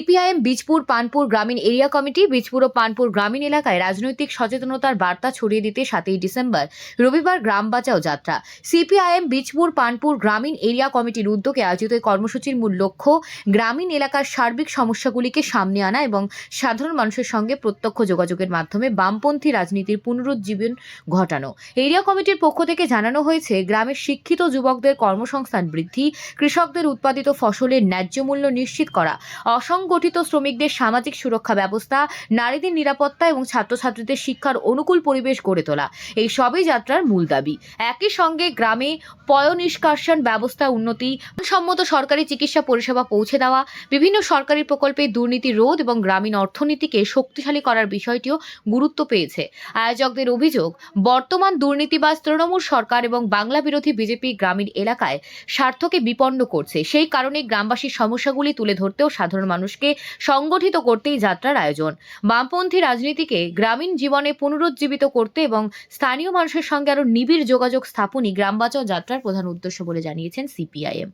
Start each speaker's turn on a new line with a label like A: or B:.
A: CPIM Bijpur Panpur গ্রামীণ area committee Bijpur ও পানপুর গ্রামীণ এলাকায় রাজনৈতিক সচেতনতার বার্তা ছড়িয়ে দিতে সাতই ডিসেম্বর রবিবার গ্রাম বাঁচাও যাত্রা। সিপিআইএম বীজপুর পানপুর গ্রামীণ এরিয়া কমিটির উদ্যোগে আয়োজিত এই কর্মসূচির মূল লক্ষ্য গ্রামীণ এলাকার সার্বিক সমস্যাগুলিকে সামনে আনা এবং সাধারণ মানুষের সঙ্গে প্রত্যক্ষ যোগাযোগের মাধ্যমে বামপন্থী রাজনীতির পুনরুজ্জীবন ঘটানো। এরিয়া কমিটির পক্ষ থেকে জানানো হয়েছে, গ্রামের শিক্ষিত যুবকদের কর্মসংস্থান বৃদ্ধি, কৃষকদের উৎপাদিত ফসলের ন্যায্য মূল্য নিশ্চিত করা অসংগঠিত শ্রমিকদের সামাজিক সুরক্ষা ব্যবস্থা, নারীদের নিরাপত্তা এবং ছাত্রছাত্রীদের শিক্ষার অনুকূল পরিবেশ গড়ে তোলা। এই সবই যাত্রার মূল দাবি। একই সঙ্গে গ্রামে পয়নিষ্কাশন ব্যবস্থা উন্নতি সম্মত সরকারি চিকিৎসা পরিষেবা পৌঁছে দেওয়া, বিভিন্ন সরকারি প্রকল্পে দুর্নীতি রোধ এবং গ্রামীণ অর্থনীতিকে শক্তিশালী করার বিষয়টিও গুরুত্ব পেয়েছে। আয়োজকদের অভিযোগ, বর্তমান দুর্নীতিবাজ তৃণমূল সরকার এবং বাংলা বিরোধী বিজেপি গ্রামীণ এলাকায় স্বার্থকে বিপন্ন করছে। সেই কারণে গ্রামবাসীর সমস্যাগুলি তুলে ধরতেও সাধারণ মানুষকে সংগঠিত করতেই যাত্রার আয়োজন। বামপন্থী রাজনীতিকে গ্রামীণ জীবনে পুনরুজ্জীবিত করতে এবং স্থানীয় মানুষের সঙ্গে আরও নিবিড় যোগাযোগ স্থাপনই গ্রাম বাঁচাও যাত্রার প্রধান উদ্দেশ্য বলে জানিয়েছেন সিপিআইএম।